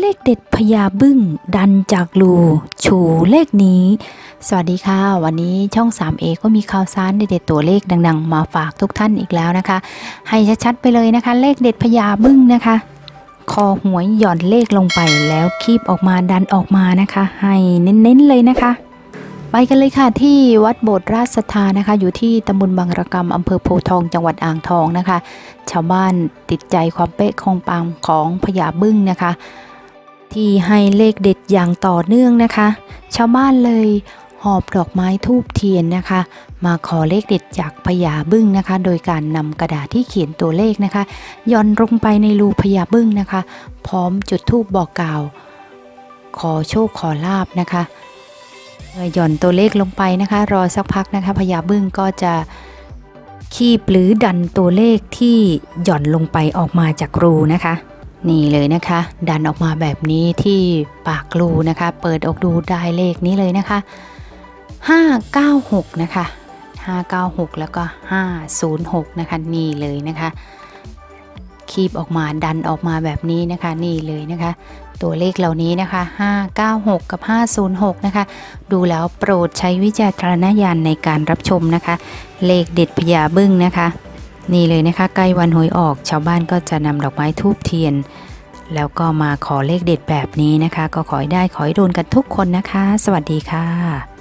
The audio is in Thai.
เลขเด็ดพญาบึ้งดันจากรูชูเลขนี้ สวัสดีค่ะ วันนี้ช่อง 3A ก็มีข่าวสารเด็ดๆตัวเลขดังๆ มาฝากทุกท่านอีกแล้วนะคะ ให้ชัดๆไปเลยนะคะ เลขเด็ดพญาบึ้งนะคะ คอหวยหย่อนเลขลงไปแล้วคีบออกมาดันออกมานะคะ ให้เน้นๆเลยนะคะ ไปกันเลยค่ะที่วัดโบสถ์ราชศรัทธานะคะ อยู่ที่ตำบลบางระกำอำเภอโพทองจังหวัดอ่างทองนะคะ ชาวบ้านติดใจความเป๊ะของปังของพญาบึ้งนะคะ ที่ให้เลขเด็ดอย่างต่อเนื่องนะคะ ชาวบ้านเลยหอบดอกไม้ทูบเทียนนะคะ มาขอเลขเด็ดจากพญาบึ้งนะคะ โดยการนำกระดาษที่เขียนตัวเลขนะคะย่อนลงไปในรูพญาบึ้งนะคะ พร้อมจุดทูบบอกกล่าว ขอโชคขอลาบนะคะเมื่อหย่อนตัวเลขลงไปนะคะ รอสักพักนะคะพญาบึ้งก็จะคีบหรือดันตัวเลขที่หย่อนลงไปออกมาจากรูนะคะ นี่เลยนะคะ ดันออกมาแบบนี้ที่ปากรูนะคะ เปิดออกดูได้เลขนี้เลยนะคะ 596 นะคะ 596 แล้วก็ 506 นะคะ นี่เลยนะคะ คีบออกมาดันออกมาแบบนี้นะคะ นี่เลยนะคะ ตัวเลขเหล่านี้นะคะ 596 กับ 506 นะคะ ดูแล้วโปรดใช้วิจารณญาณในการรับชมนะคะ เลขเด็ดพญาบึ้งนะคะ นี่เลยนะคะใกล้วันหวยออกชาวบ้านก็จะนำดอกไม้ทูบเทียน แล้วก็มาขอเลขเด็ดแบบนี้นะคะ ก็ขอให้ได้ขอให้โดนกันทุกคนนะคะ สวัสดีค่ะ